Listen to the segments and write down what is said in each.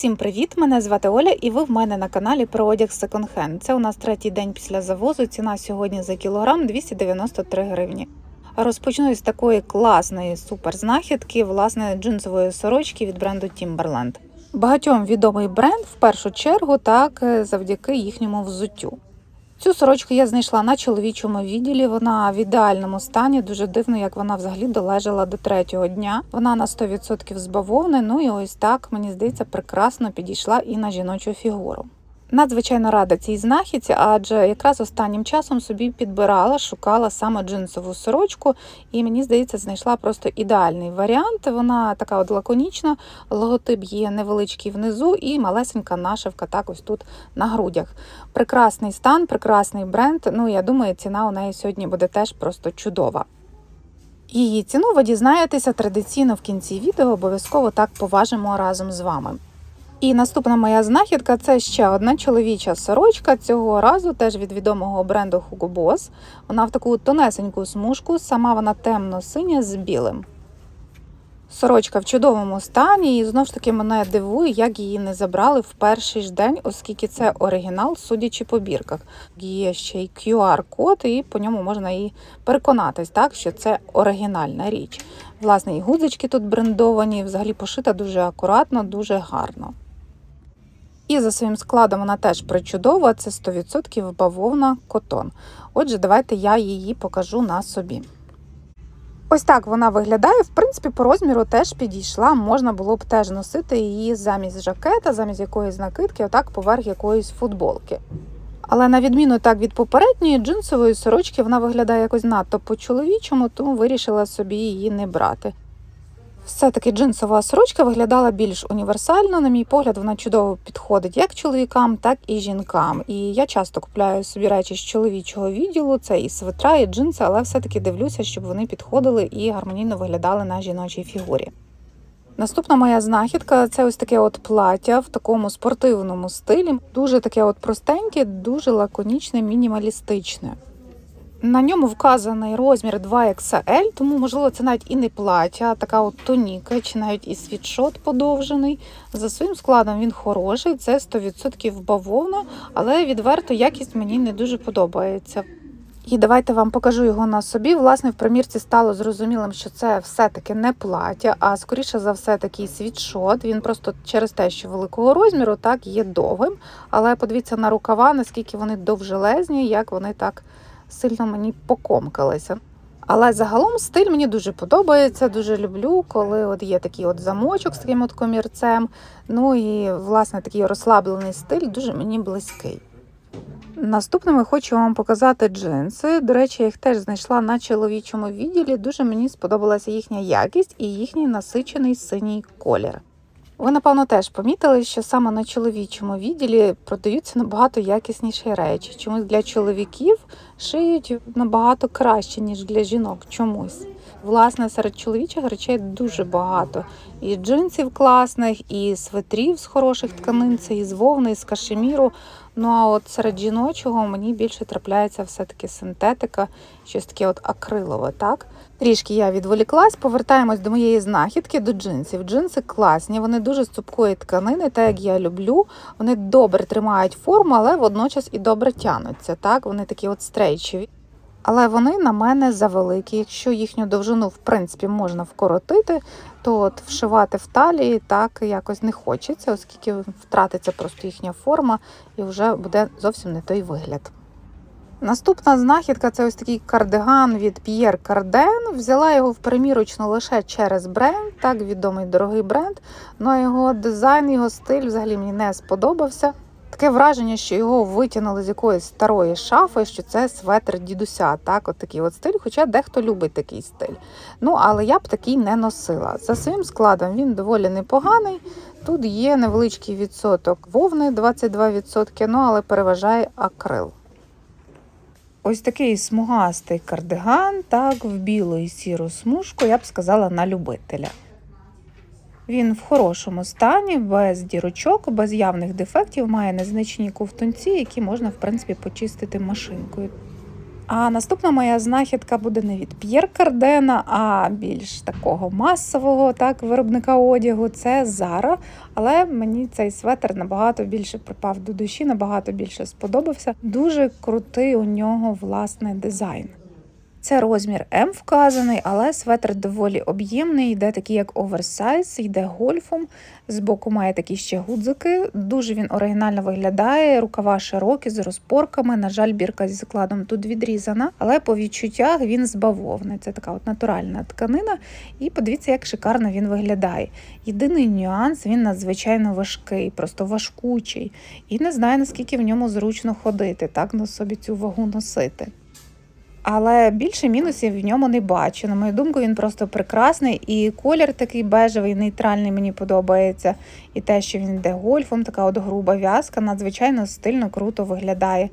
Усім привіт! Мене звати Оля, і ви в мене на каналі про одяг секонд-хенд. Це у нас третій день після завозу. Ціна сьогодні за кілограм 293 гривні. Розпочну з такої класної суперзнахідки, власне, джинсової сорочки від бренду Timberland. Багатьом відомий бренд в першу чергу, так завдяки їхньому взуттю. Цю сорочку я знайшла на чоловічому відділі. Вона в ідеальному стані. Дуже дивно, як вона взагалі долежала до третього дня. Вона на 100% з бавовни. Ну і ось так мені здається, прекрасно підійшла і на жіночу фігуру. Надзвичайно рада цій знахідці, адже якраз останнім часом собі підбирала, шукала саме джинсову сорочку, і мені здається, знайшла просто ідеальний варіант. Вона така от лаконічна, логотип є невеличкий внизу, і малесенька нашивка так ось тут на грудях. Прекрасний стан, прекрасний бренд. Ну я думаю, ціна у неї сьогодні буде теж просто чудова. Її ціну ви дізнаєтеся традиційно в кінці відео, обов'язково так поважимо разом з вами. І наступна моя знахідка це ще одна чоловіча сорочка. Цього разу теж від відомого бренду Hugo Boss. Вона в таку тонесеньку смужку, сама вона темно-синя з білим. Сорочка в чудовому стані, і знову ж таки мене дивує, як її не забрали в перший ж день, оскільки це оригінал, судячи по бірках. Є ще й QR-код, і по ньому можна і переконатись, так, що це оригінальна річ. Власне, і гудзички тут брендовані, взагалі пошита дуже акуратно, дуже гарно. І за своїм складом вона теж причудова, це 100% бавовна котон. Отже, давайте я її покажу на собі. Ось так вона виглядає. В принципі, по розміру теж підійшла. Можна було б теж носити її замість жакета, замість якоїсь накидки, отак поверх якоїсь футболки. Але на відміну так від попередньої джинсової сорочки, вона виглядає якось надто по-чоловічому, тому вирішила собі її не брати. Все-таки джинсова сорочка виглядала більш універсально. На мій погляд, вона чудово підходить як чоловікам, так і жінкам. І я часто купляю собі речі з чоловічого відділу, це і свитра, і джинси, але все-таки дивлюся, щоб вони підходили і гармонійно виглядали на жіночій фігурі. Наступна моя знахідка це ось таке от плаття в такому спортивному стилі. Дуже таке от простеньке, дуже лаконічне, мінімалістичне. На ньому вказаний розмір 2XL, тому, можливо, це навіть і не плаття, а така от тоніка, чи навіть і світшот подовжений. За своїм складом він хороший, це 100% бавовна, але відверто якість мені не дуже подобається. І давайте вам покажу його на собі. Власне, в примірці стало зрозумілим, що це все-таки не плаття, а скоріше за все такий світшот. Він просто через те, що великого розміру, так є довгим. Але подивіться на рукава, наскільки вони довжелезні, як вони так сильно мені покомкалися. Але загалом стиль мені дуже подобається, дуже люблю, коли от є такий от замочок з таким от комірцем. Ну і власне такий розслаблений стиль дуже мені близький. Наступними хочу вам показати джинси. До речі, я їх теж знайшла на чоловічому відділі. Дуже мені сподобалася їхня якість і їхній насичений синій колір. Ви, напевно, теж помітили, що саме на чоловічому відділі продаються набагато якісніші речі. Чомусь для чоловіків шиють набагато краще, ніж для жінок. Чомусь. Власне, серед чоловічих речей дуже багато. І джинсів класних, і светрів з хороших тканин, це і з вовни, і з кашеміру. Ну а от серед жіночого мені більше трапляється все-таки синтетика, щось таке от акрилове, так? Трішки я відволіклась, повертаємось до моєї знахідки, до джинсів. Джинси класні, вони дуже з цупкої тканини, так як я люблю. Вони добре тримають форму, але водночас і добре тянуться. Так, Вони такі от стрейчеві. Але вони на мене завеликі. Якщо їхню довжину, в принципі, можна вкоротити, то от вшивати в талії так якось не хочеться, оскільки втратиться просто їхня форма і вже буде зовсім не той вигляд. Наступна знахідка це ось такий кардиган від Pierre Cardin. Взяла його в примірочну лише через бренд, так відомий дорогий бренд. але його дизайн, його стиль взагалі мені не сподобався. Таке враження, що його витягнули з якоїсь старої шафи, що це светр дідуся. Так, от такий от стиль, хоча дехто любить такий стиль. Ну, але я б такий не носила. За своїм складом він доволі непоганий. Тут є невеличкий відсоток вовни, 22%, ну але переважає акрил. Ось такий смугастий кардиган, так, в білу і сіру смужку, я б сказала, на любителя. Він в хорошому стані, без дірочок, без явних дефектів, має незначні ковтунці, які можна, в принципі, почистити машинкою. А наступна моя знахідка буде не від П'єр Кардена, а більш такого масового так, виробника одягу. Це Зара. Але мені цей светр набагато більше припав до душі, набагато більше сподобався. Дуже крутий у нього власний дизайн. Це розмір М вказаний, але светр доволі об'ємний, йде такий як оверсайз, йде гольфом. Збоку має такі ще гудзики. Дуже він оригінально виглядає, рукава широкі з розпорками. На жаль, бірка зі складом тут відрізана, але по відчуттях він з бавовни. Це така от натуральна тканина. І подивіться, як шикарно він виглядає. Єдиний нюанс він надзвичайно важкий, просто важкучий. І не знаю, наскільки в ньому зручно ходити, так на собі цю вагу носити. Але більше мінусів в ньому не бачу. На мою думку, він просто прекрасний. І колір такий бежевий, нейтральний мені подобається. І те, що він йде гольфом, така от груба в'язка, надзвичайно стильно, круто виглядає.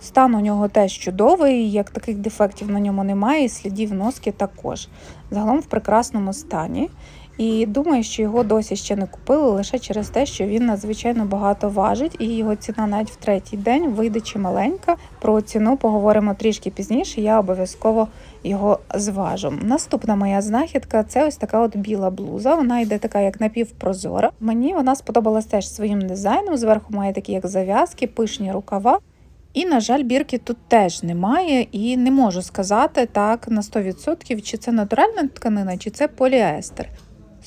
Стан у нього теж чудовий, як таких дефектів на ньому немає, і слідів носки також. Загалом в прекрасному стані. І думаю, що його досі ще не купили лише через те, що він надзвичайно багато важить, і його ціна навіть в третій день вийде чималенька. Про ціну поговоримо трішки пізніше. Я обов'язково його зважу. Наступна моя знахідка це ось така от біла блуза. Вона йде така, як напівпрозора. Мені вона сподобалась теж своїм дизайном. Зверху має такі як зав'язки, пишні рукава. І, на жаль, бірки тут теж немає, і не можу сказати так на 100%, чи це натуральна тканина, чи це поліестер.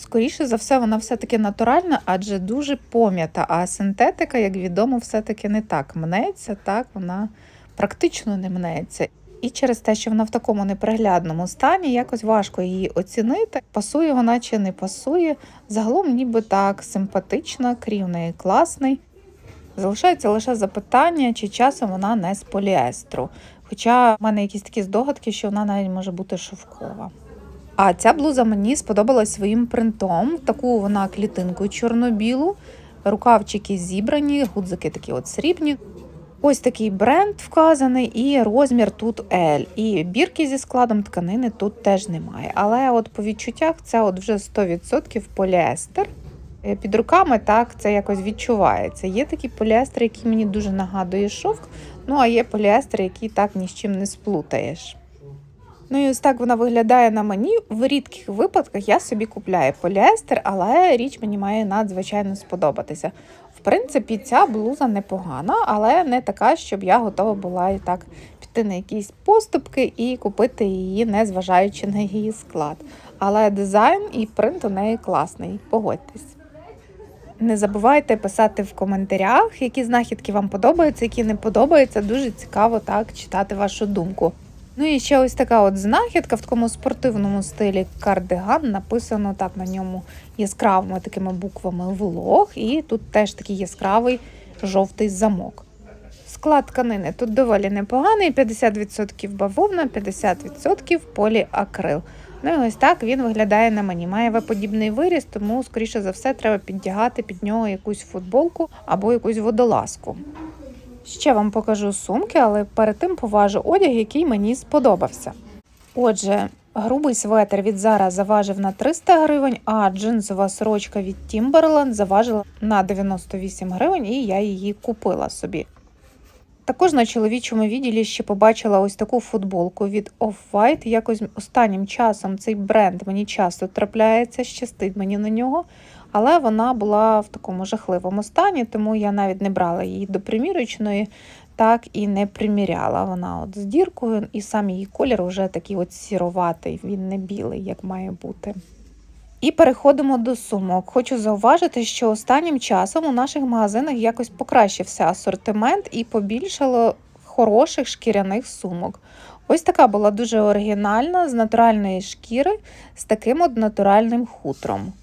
Скоріше за все, вона все-таки натуральна, адже дуже пом'ята. А синтетика, як відомо, все-таки не так мнеться, так вона практично не мнеться. І через те, що вона в такому неприглядному стані, якось важко її оцінити. Пасує вона чи не пасує. Загалом, ніби так симпатична, крів неї класний. Залишається лише запитання, чи часом вона не з поліестру. Хоча в мене якісь такі здогадки, що вона навіть може бути шовкова. А ця блуза мені сподобалась своїм принтом. Таку вона клітинку чорно-білу, рукавчики зібрані, гудзики такі от срібні. Ось такий бренд вказаний, і розмір тут L. І бірки зі складом тканини тут теж немає. Але от по відчуттях це от вже 100% поліестер. Е, Під руками так це якось відчувається. Є такі поліестери, які мені дуже нагадує шовк, ну а є поліестери, які так ні з чим не сплутаєш. Ну і ось так вона виглядає на мені. В рідких випадках я собі купляю поліестер, але річ мені має надзвичайно сподобатися. В принципі, ця блуза непогана, але не така, щоб я готова була і так піти на якісь поступки і купити її, не зважаючи на її склад. Але дизайн і принт у неї класний, погодьтесь. Не забувайте писати в коментарях, які знахідки вам подобаються, які не подобаються. Дуже цікаво так читати вашу думку. Ну і ще ось така от знахідка в такому спортивному стилі кардиган. Написано так на ньому яскравими такими буквами влог, і тут теж такий яскравий жовтий замок. Склад тканини тут доволі непоганий: 50% бавовна, 50% поліакрил. Ну і ось так він виглядає на мені. Має В-подібний виріс, тому, скоріше за все, треба піддягати під нього якусь футболку або якусь водолазку. Ще вам покажу сумки, але перед тим поважу одяг, який мені сподобався. Отже, грубий светр від Zara заважив на 300 гривень, а джинсова сорочка від Timberland заважила на 98 гривень, і я її купила собі. Також на чоловічому відділі ще побачила ось таку футболку від Off-White. Якось останнім часом цей бренд мені часто трапляється, щастить мені на нього. Але вона була в такому жахливому стані, тому я навіть не брала її до примірочної, так і не приміряла. Вона от з діркою, і сам її колір вже такий от сіроватий, він не білий, як має бути. І переходимо до сумок. Хочу зауважити, що останнім часом у наших магазинах якось покращився асортимент і побільшало хороших шкіряних сумок. Ось така була дуже оригінальна, з натуральної шкіри, з таким от натуральним хутром.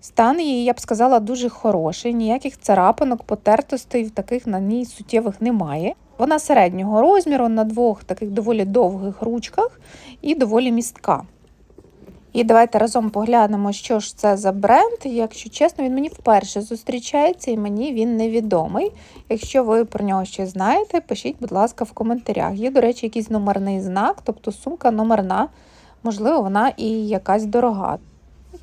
Стан її, я б сказала, дуже хороший, ніяких царапинок, потертостей таких на ній суттєвих немає. Вона середнього розміру на двох таких доволі довгих ручках і доволі містка. І давайте разом поглянемо, що ж це за бренд. Якщо чесно, він мені вперше зустрічається і мені він невідомий. Якщо ви про нього щось знаєте, пишіть, будь ласка, в коментарях. Є, до речі, якийсь номерний знак, тобто сумка номерна, можливо, вона і якась дорога.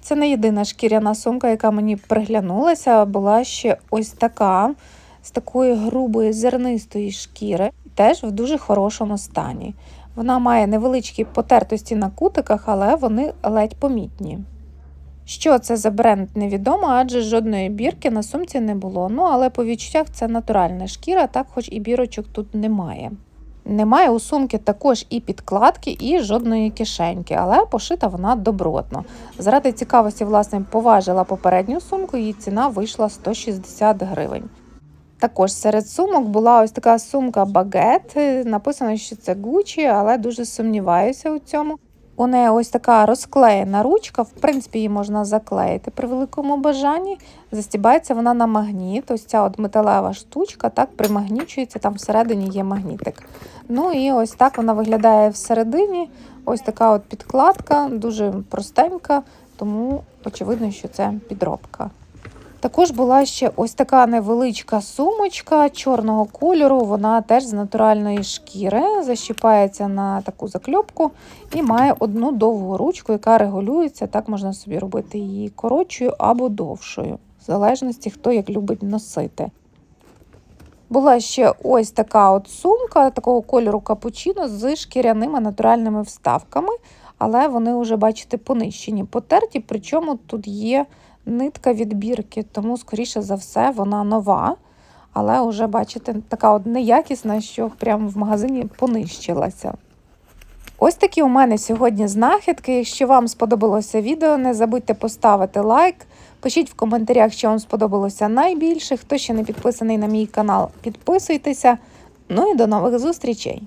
Це не єдина шкіряна сумка, яка мені приглянулася, була ще ось така з такої грубої зернистої шкіри. теж в дуже хорошому стані. Вона має невеличкі потертості на кутиках, але вони ледь помітні. Що це за бренд, невідомо, адже жодної бірки на сумці не було. Ну, але по відчуттях це натуральна шкіра, так хоч і бірочок тут немає. Немає у сумки також і підкладки, і жодної кишеньки, але пошита вона добротно. Заради цікавості, власне, поважила попередню сумку, її ціна вийшла 160 гривень. Також серед сумок була ось така сумка багет. Написано, що це Gucci, але дуже сумніваюся у цьому. У неї ось така розклеєна ручка, в принципі, її можна заклеїти при великому бажанні. Застібається вона на магніт. Ось ця от металева штучка так примагнічується, там всередині є магнітик. Ну і ось так вона виглядає всередині. Ось така от підкладка, дуже простенька, тому очевидно, що це підробка. Також була ще ось така невеличка сумочка чорного кольору. Вона теж з натуральної шкіри, защіпається на таку закльопку і має одну довгу ручку, яка регулюється. Так можна собі робити її коротшою або довшою, в залежності, хто як любить носити. Була ще ось така от сумка такого кольору капучино з шкіряними натуральними вставками, але вони вже, бачите, понищені, потерті, причому тут є нитка відбірки, тому, скоріше за все, вона нова. Але вже, бачите, така от неякісна, що прямо в магазині понищилася. Ось такі у мене сьогодні знахідки. Якщо вам сподобалося відео, не забудьте поставити лайк. Пишіть в коментарях, що вам сподобалося найбільше. Хто ще не підписаний на мій канал, підписуйтеся. Ну і до нових зустрічей!